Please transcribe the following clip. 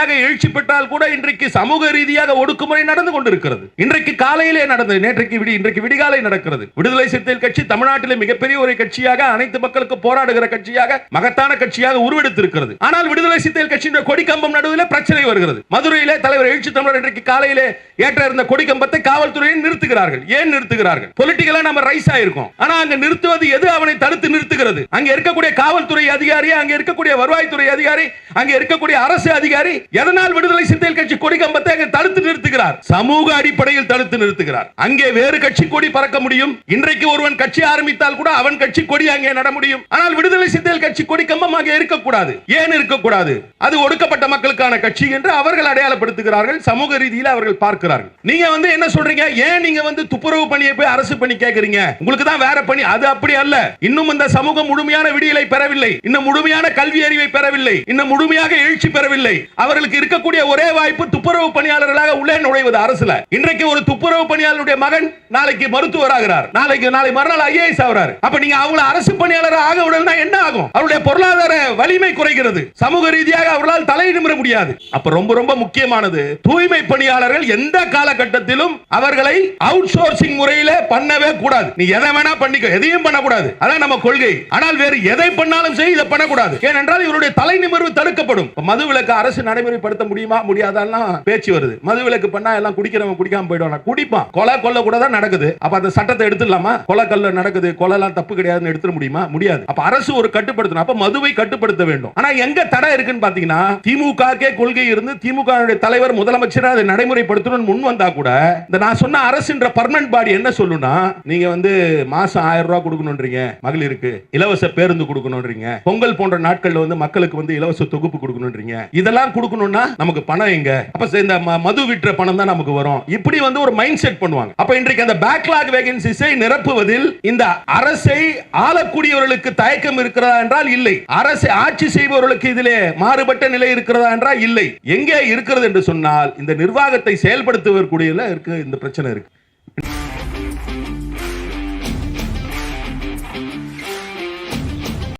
ரீதியாக எழுச்சி பெற்றால் கூட இன்றைக்கு சமூக ரீதியாக ஒடுக்குமுறை நடந்து கொண்டிருக்கிறது. இன்றைக்கு காலையிலே நடந்தது நேற்றைக்கு விடி இன்றைக்கு விடிகாலை நடக்கிறது. விடுதலை சிறுத்தைகள் கட்சி தமிழ்நாட்டில் மிகப்பெரிய ஒரு கட்சியாக அனைத்து மக்களுக்கு போராடுகிற கட்சியாக மகத்தான கட்சியாக உருவெடுத்திருக்கிறது. ஆனால் விடுதலை சிறுத்தைகள் கட்சியின் கொடிக்கம்பம் நடுவில் பிரச்சனை வருகிறது. மதுரையிலே தலைவர் எழுச்சி தமிழர் இன்றைக்கு காலையிலே ஏற்ற இருந்த கொடிக்கம்பத்தை காவல்துறையை நிறுத்துகிறார்கள். ஏன் நிறுத்துகிறார்கள்? பொலிட்டிக்கலா நம்ம ரைஸ் ஆயிருக்கோம். ஆனா அங்க நிறுத்துவது எது? அவனை தடுத்து நிறுத்துகிறது. அங்க இருக்கக்கூடிய காவல்துறை அதிகாரி அங்க இருக்கக்கூடிய வருவாய்த்துறை அதிகாரி அங்க இருக்கக்கூடிய அரசு அதிகாரி எதனால் விடுதலை சிந்தையில் கட்சி கொடி கம்பத்தை தடுத்து நிறுத்துகிறார்? சமூக அடிப்படையில் தடுத்து நிறுத்துகிறார். அங்கே வேறு கட்சி கொடி பறக்க முடியும்? இன்றைக்கு ஒருவன் கட்சி ஆரம்பித்தால் கூட அவன் கட்சி கொடி அங்கே நட முடியும். ஆனால் விடுதலை சிந்தையில் கட்சி கொடி கம்பமாக இருக்கக்கூடாது. ஏன் இருக்கக்கூடாது? அது ஒடுக்கப்பட்ட மக்களுக்கான கட்சி என்று அவர்கள் அடையாளப்படுத்துகிறார்கள். சமூக ரீதியில் அவர்கள் பார்க்கிறார்கள். நீங்க வந்து என்ன சொல்றீங்க? ஏன் நீங்க வந்து துப்புரவு பணியை போய் அரசு பணி கேட்கறீங்க? உங்களுக்கு தான் வேற பணி. அது அப்படி அல்ல. இன்னும் இந்த சமூகம் முழுமையான விடியலை பெறவில்லை. இன்னும் முழுமையான கல்வி அறிவை பெறவில்லை. இன்னும் முழுமையாக எழுச்சி பெறவில்லை. அவர் அவர்களுக்கு இருக்கக்கூடிய ஒரே வாய்ப்பு துப்புரவு பணியாளர்களாக உள்ளே நுழைவது அரசுல. இன்றைக்கு ஒரு துப்புரவு பணியாளருடைய மகன் நாளைக்கு மருத்துவர் ஆகிறார். நாளைக்கு நாளை மறுநாள் ஐஏஎஸ் ஆகிறார். அப்ப நீங்க அவங்கள அரசு பணியாளர் ஆக விடலனா என்ன ஆகும்? அவருடைய பொருளாதார வலிமை குறைகிறது. சமூக ரீதியாக அவர்களால் தலை நிமிர முடியாது. அப்ப ரொம்ப ரொம்ப முக்கியமானது தூய்மை பணியாளர்கள் எந்த காலகட்டத்திலும் அவர்களை அவுட் சோர்சிங் முறையில பண்ணவே கூடாது. நீ எதை வேணா பண்ணிக்க எதையும் பண்ணக்கூடாது. அதான் நம்ம கொள்கை. ஆனால் வேறு எதை பண்ணாலும் சரி இதை பண்ணக்கூடாது. ஏனென்றால் இவருடைய தலை நிமிர்வு தடுக்கப்படும். மது விலக்கு அரசு நடைமுறைப்படுத்த முடியுமா? முடியாதான்னா பேச்சு வருது. மது விலக்கு பண்ணா எல்லாம் குடிக்கிறவன் குடிக்காம போயிடுவான்? குடிப்பான். கொலை கொல்ல கூட தான் நடக்குது. அப்ப அந்த சட்டத்தை எடுத்துடலாமா? கொலை கல்ல நடக்குது. கொலை எல்லாம் தப்பு கிடையாதுன்னு எடுத்துட முடியுமா? முடியாது. அப்ப அரசு ஒரு கட்டுப்படுத்தணும். அப்ப மதுவை கட்டுப்படுத்த வேண்டும். ஆனா எங்க தடை இருக்குன்னு பாத்தீங்கன்னா திமுக கொள்கை இருந்து திமுக தலைவர் முதலமைச்சர் அதை நடைமுறைப்படுத்தணும் முன் வந்தா கூட இந்த நான் சொன்ன அரசுன்ற பர்மனன்ட் பாடி என்ன சொல்லுனா நீங்க வந்து மாசம் ஆயிரம் ரூபாய் கொடுக்கணும்ன்றீங்க மகளிருக்கு. இலவச பேருந்து கொடுக்கணும்ன்றீங்க. பொங்கல் போன்ற நாட்கள்ல வந்து மக்களுக்கு வந்து இலவச தொகுப்பு கொடுக்கணும்ன்றீங்க. இதெல்லாம் கொடுக்கணும் கொடுக்கணும்னா நமக்கு பணம் எங்க? அப்ப இந்த ம- மது விற்ற பணம் தான் நமக்கு வரும். இப்படி வந்து ஒரு மைண்ட் செட் பண்ணுவாங்க. அப்ப இன்றைக்கு அந்த பேக்லாக் வேகன்சிஸை நிரப்புவதில் இந்த அரசை ஆளக்கூடியவர்களுக்கு தயக்கம் இருக்கிறதா என்றால் இல்லை. அரசை ஆட்சி செய்பவர்களுக்கு இதிலே மாறுபட்ட நிலை இருக்கிறதா என்றால் இல்லை. எங்கே இருக்கிறது என்று சொன்னால் இந்த நிர்வாகத்தை செயல்படுத்துவதற்குடியில இருக்கு இந்த பிரச்சனை இருக்கு.